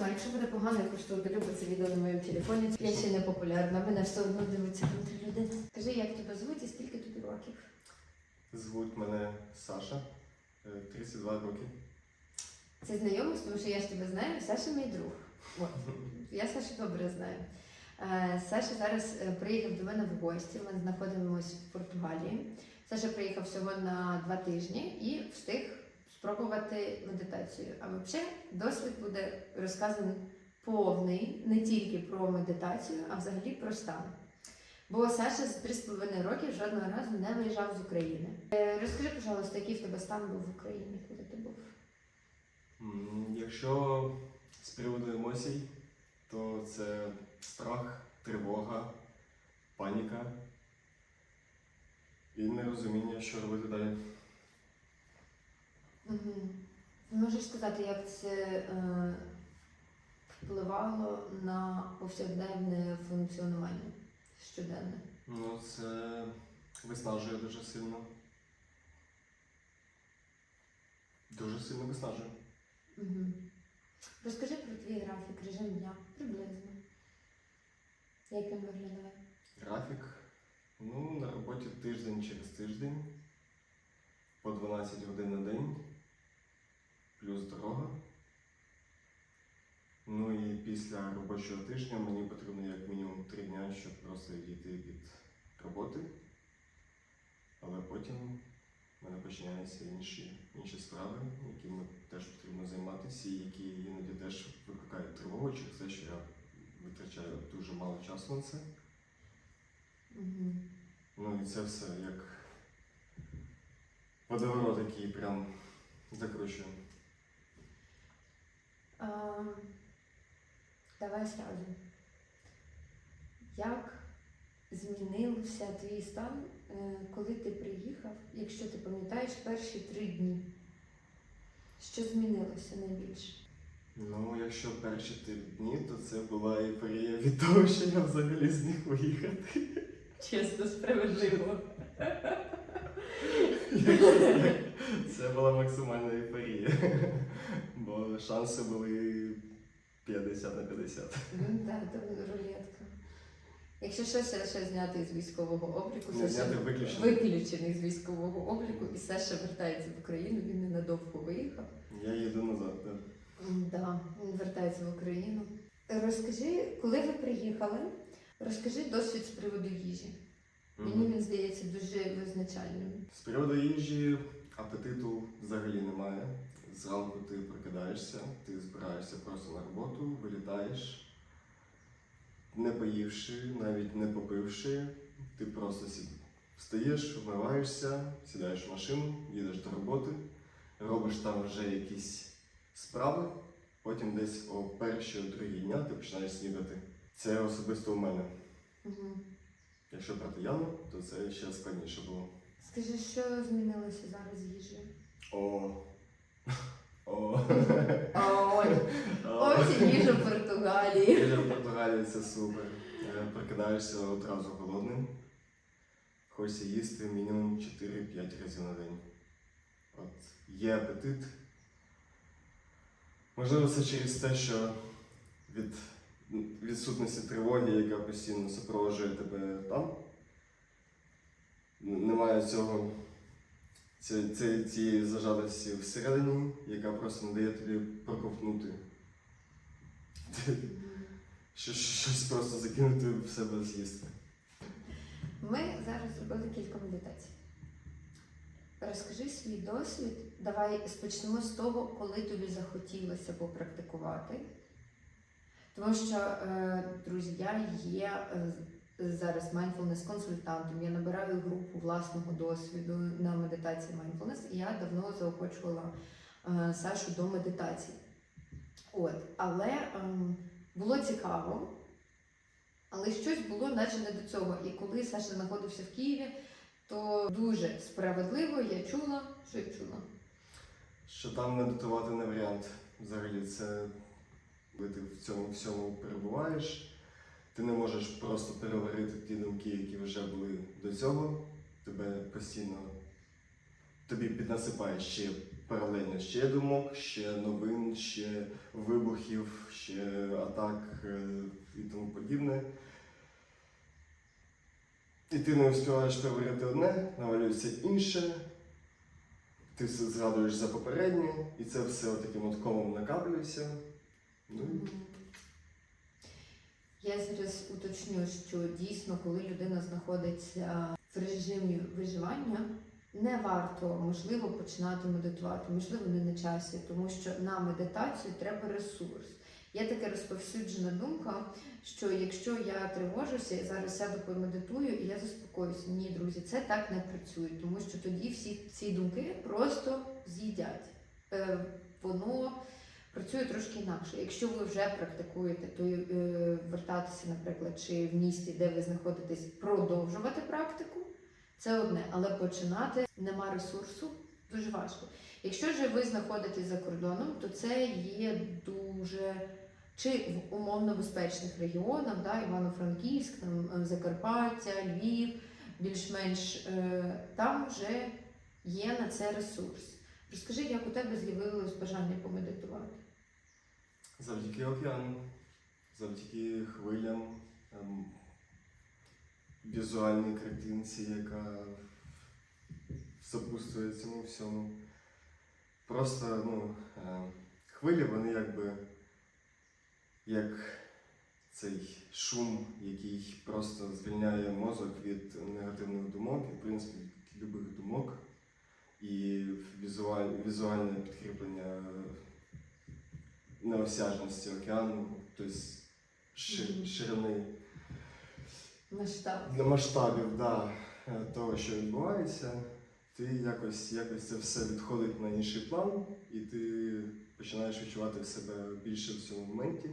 чесно, якщо буде погано, я просто удалю бо це відео на моєму телефоні. Я ще не популярна, мене все одно дивиться там три людини. Скажи, як тебе звуть і скільки тобі років? Звуть мене Саша, е, 32 роки. Це знайомість, тому що я ж тебе знаю, Саша мій друг. От. Я Сашу добре знаю. Е, Саша зараз е, приїхав до мене в гості. Ми знаходимося в Португалії. Саша приїхав всього на два тижні і встиг спробувати медитацію. А взагалі досвід буде розказаний повний не тільки про медитацію, а взагалі про стан. Бо Саша з 3,5 років жодного разу не виїжджав з України. Е, Розкажи, пожалуйста, який в тебе стан був в Україні, коли ти був? Якщо з приводу емоцій, то це страх, тривога, паніка і нерозуміння, що робити далі. Угу. Можеш сказати, як це е, впливало на повсякденне функціонування щоденне? Ну, це виснажує дуже сильно. Дуже сильно виснажує. Угу. Розкажи про твій графік, режим дня приблизно. Як він виглядає? Графік. Ну, на роботі тиждень через тиждень, по 12 годин на день, плюс дорога. Ну і після робочого тижня мені потрібно як мінімум 3 дні, щоб просто відійти від роботи. Але потім в мене починаються інші, інші справи, якими теж потрібно займатися, і які іноді теж викликають тривогу через те, що я витрачаю дуже мало часу на це. Угу. Ну і це все як водоворот, який прям закручує. А, давай сразу. Як змінився твій стан, е, коли ти приїхав, якщо ти пам'ятаєш перші три дні? Що змінилося найбільше? Ну, якщо перші три дні, то це була ейфорія від того, що я взагалі зміг виїхати. Чесно, справедливо. Це була максимальна ейфорія. Шанси були 50 на 50. Ну так, це рулетка. Якщо щось лише зняти з військового обліку, Не Саша зняти, виключити. виключений з військового обліку, і Саша вертається в Україну, він ненадовго виїхав. Я їду назад. так. Да, він вертається в Україну. Розкажи, коли ви приїхали, розкажи досвід з приводу їжі. Мені Мгм. він здається дуже визначальним. З приводу їжі апетиту взагалі немає. Зранку ти прокидаєшся, ти збираєшся просто на роботу, вилітаєш, не поївши, навіть не попивши, ти просто встаєш, вмиваєшся, сідаєш в машину, їдеш до роботи, робиш там вже якісь справи, потім десь о першій, о другій дня ти починаєш снідати. Це особисто у мене. Угу. Якщо брати Яну, то це ще складніше було. Скажи, що змінилося зараз з їжею? О. О. Ой, ось і їжа в Португалії. Їжа в Португалії це супер. Е, Прокидаєшся одразу голодним. Хочеться їсти мінімум 4-5 разів на день. От є апетит. Можливо, це через те, що від відсутності тривоги, яка постійно супроводжує тебе там. Немає цього цієї зажатості всередині, яка просто не дає тобі проковтнути. Щось просто закинути в себе з'їсти. Ми зараз зробили кілька медитацій. Розкажи свій досвід. Давай спочнемо з того, коли тобі захотілося попрактикувати. Тому що, е, друзі, я є е, зараз mindfulness консультантом. Я набираю групу власного досвіду на медитації mindfulness, і я давно заохочувала е, Сашу до медитації. От, але ем, було цікаво, але щось було наче не до цього. І коли Саша знаходився в Києві, то дуже справедливо я чула, що я чула. Що там медитувати не варіант. Взагалі, це коли ти в цьому всьому перебуваєш, ти не можеш просто переварити ті думки, які вже були до цього. Тебе постійно тобі піднасипає ще паралельно ще думок, ще новин, ще вибухів, ще атак е, і тому подібне. І ти не успіваєш перевірити одне, навалюється інше, ти згадуєш за попереднє, і це все таким от комом накаплюється. Ну, і Мгм. Я зараз уточню, що дійсно, коли людина знаходиться в режимі виживання, не варто можливо починати медитувати, можливо, не на часі, тому що на медитацію треба ресурс. Є така розповсюджена думка, що якщо я тривожуся, я зараз сяду помедитую і я заспокоюся. Ні, друзі, це так не працює, тому що тоді всі ці думки просто з'їдять. Е, воно працює трошки інакше. Якщо ви вже практикуєте, то е, вертатися, наприклад, чи в місті, де ви знаходитесь, продовжувати практику, це одне, але починати нема ресурсу, дуже важко. Якщо ж ви знаходитесь за кордоном, то це є дуже чи в умовно безпечних регіонах, да, Івано-Франківськ, там, е, Закарпаття, Львів, більш-менш е, там вже є на це ресурс. Розкажи, як у тебе з'явилось бажання помедитувати? Завдяки океану, завдяки хвилям, ем, візуальній картинці, яка сопутствує цьому всьому. Просто ну, е, хвилі, вони якби як цей шум, який просто звільняє мозок від негативних думок, і, в принципі, від любих думок. І візуаль, візуальне підкріплення неосяжності океану, тобто ши- ширини Масштаб. для масштабів да, е, того, що відбувається, ти якось, якось це все відходить на інший план, і ти починаєш відчувати себе більше в цьому моменті.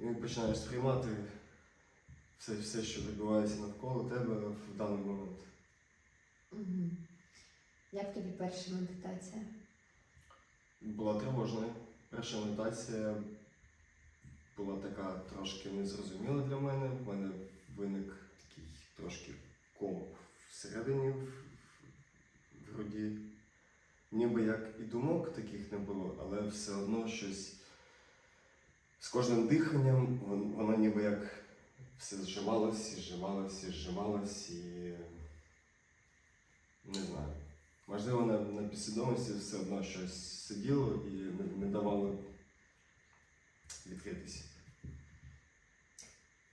І починаєш сприймати все, все, що відбувається навколо тебе в даний момент. Угу. Як тобі перша медитація? Була тривожна. Перша медитація була така трошки незрозуміла для мене. В мене виник такий трошки ком всередині в, груді. Ніби як і думок таких не було, але все одно щось з кожним диханням воно ніби як все зжималось і зжималось і зжималось і. Можливо, на, на підсвідомості все одно щось сиділо і не, не давало відкритися.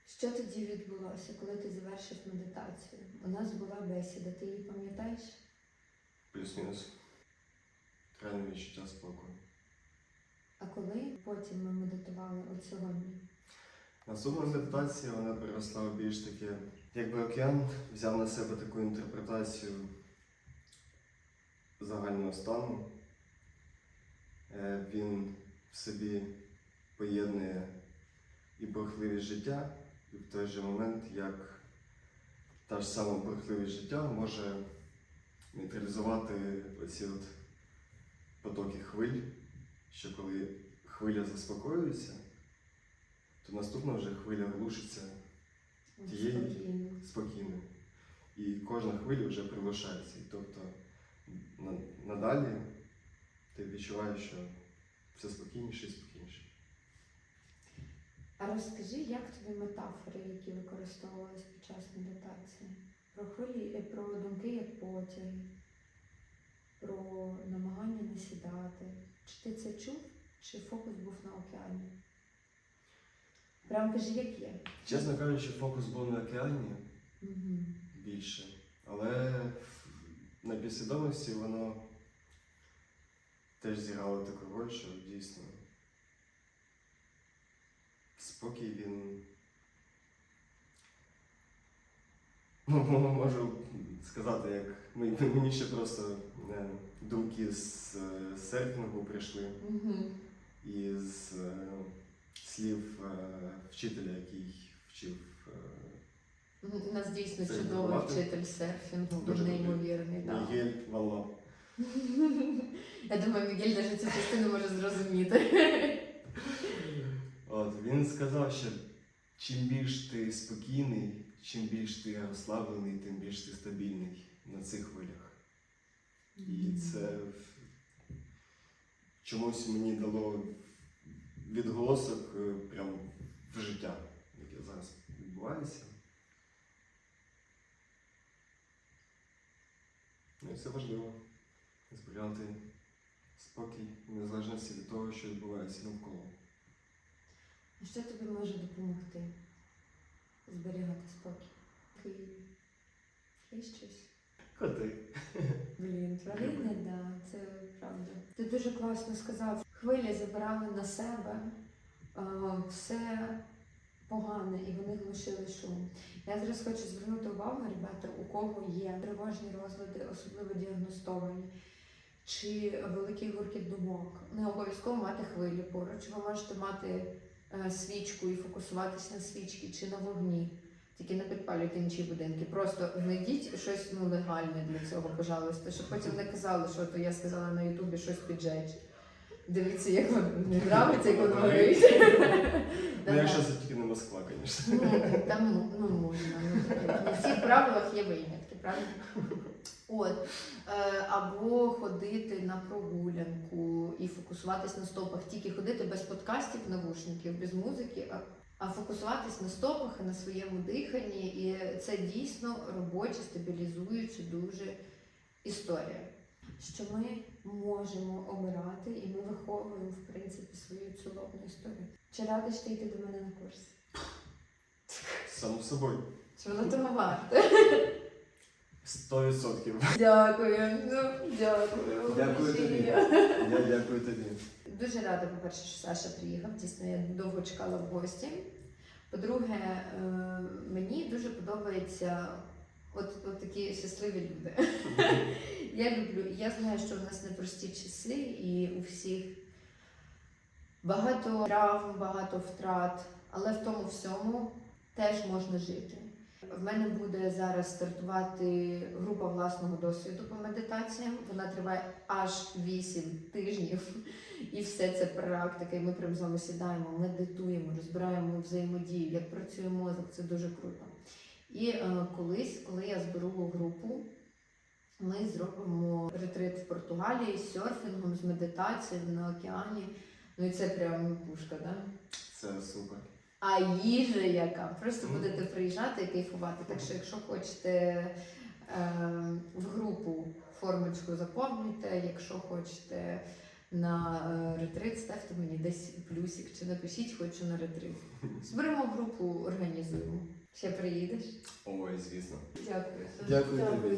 Що тоді відбулося, коли ти завершив медитацію? У нас була бесіда, ти її пам'ятаєш? Плюс-мінус. Реальне відчуття спокою. А коли потім ми медитували от сьогодні? Наступна медитація вона переросла в більш таке, якби океан взяв на себе таку інтерпретацію загального стану. Е, Він в собі поєднує і бурхливість життя, і в той же момент, як та ж сама бурхливість життя може нейтралізувати оці от потоки хвиль, що коли хвиля заспокоюється, то наступна вже хвиля глушиться От Тієї- спокійно. спокійно. І кожна хвиля вже приглушається. Тобто надалі ти відчуваєш, що все спокійніше і спокійніше. А розкажи, як тобі метафори, які використовувались під час медитації? Про хвилі, е, про думки як потяги, про намагання не сідати. Чи ти це чув, чи фокус був на океані? Прям кажи, як є. Чесно кажучи, фокус був на океані Угу. більше, але на підсвідомості воно теж зіграло таку роль, що дійсно спокій він. Ну, можу сказати, як мені ще просто е, думки з е, серфінгу прийшли Угу. і з е, слів вчителя, який вчив. Е, У нас дійсно Це чудовий виховати. вчитель серфінгу, Дуже він неймовірний. Да. Мігель Валлап. Я думаю, Мігель навіть цю частину може зрозуміти. От він сказав, що чим більш ти спокійний, чим більш ти розслаблений, тим більш ти стабільний на цих хвилях. І це чомусь мені дало відголосок е, прям в життя, яке зараз відбувається. Ну і це важливо. Зберігати спокій, незалежно від того, що відбувається навколо. А що тобі може допомогти зберігати спокій? Такий Є щось? Коти. Блін, тварини, да, це правда. Ти дуже класно сказав. Хвилі забирали на себе все погане і вони глушили шум. Я зараз хочу звернути увагу, ребята, у кого є тривожні розлади, особливо діагностовані, чи великий гуркіт думок. Не обов'язково мати хвилі поруч. Ви можете мати е, свічку і фокусуватись на свічці чи на вогні. Тільки не підпалюйте інші будинки. Просто знайдіть щось ну, легальне для цього, пожалуйста, щоб потім не казали, що то я сказала на Ютубі щось піджечь. Дивіться, як воно не нравиться, як воно горить. Ну, якщо це тільки не Москва, звісно. Ну, Там ну, можна. Ну. У всіх правилах є винятки, правильно? От. Е, або ходити на прогулянку і фокусуватись на стопах. Тільки ходити без подкастів, навушників, без музики, а, а фокусуватись на стопах і на своєму диханні. І це дійсно робоча, стабілізуюча дуже історія. Що ми можемо обирати, і ми виховуємо в принципі свою ціловну історію. Чи радиш ти йти до мене на курс? Само собою. Чи воно того варте? Сто відсотків. Дякую. Ну, дякую. Дякую тобі. Я дякую тобі. Дуже рада, по-перше, що Саша приїхав. Дійсно, я довго чекала в гості. По-друге, е, мені дуже подобається от, от такі щасливі люди. Я люблю, я знаю, що в нас непрості часи, і у всіх багато травм, багато втрат, але в тому всьому теж можна жити. В мене буде зараз стартувати група власного досвіду по медитаціям. Вона триває аж 8 тижнів. І все це практика. І ми прям з вами сідаємо, медитуємо, розбираємо взаємодію, як працює мозок, це дуже круто. І е, колись, коли я зберу групу, ми зробимо ретрит в Португалії з серфінгом, з медитацією на океані. Ну і це прям пушка, да? Це супер. А їжа яка? Просто будете приїжджати і кайфувати. Так що, якщо хочете е, в групу формочку заповнюйте, якщо хочете на е, ретрит, ставте мені десь плюсик чи напишіть, хочу на ретрит. Зберемо групу, організуємо. Ще приїдеш? Ой, звісно. Дякую. Дякую тобі.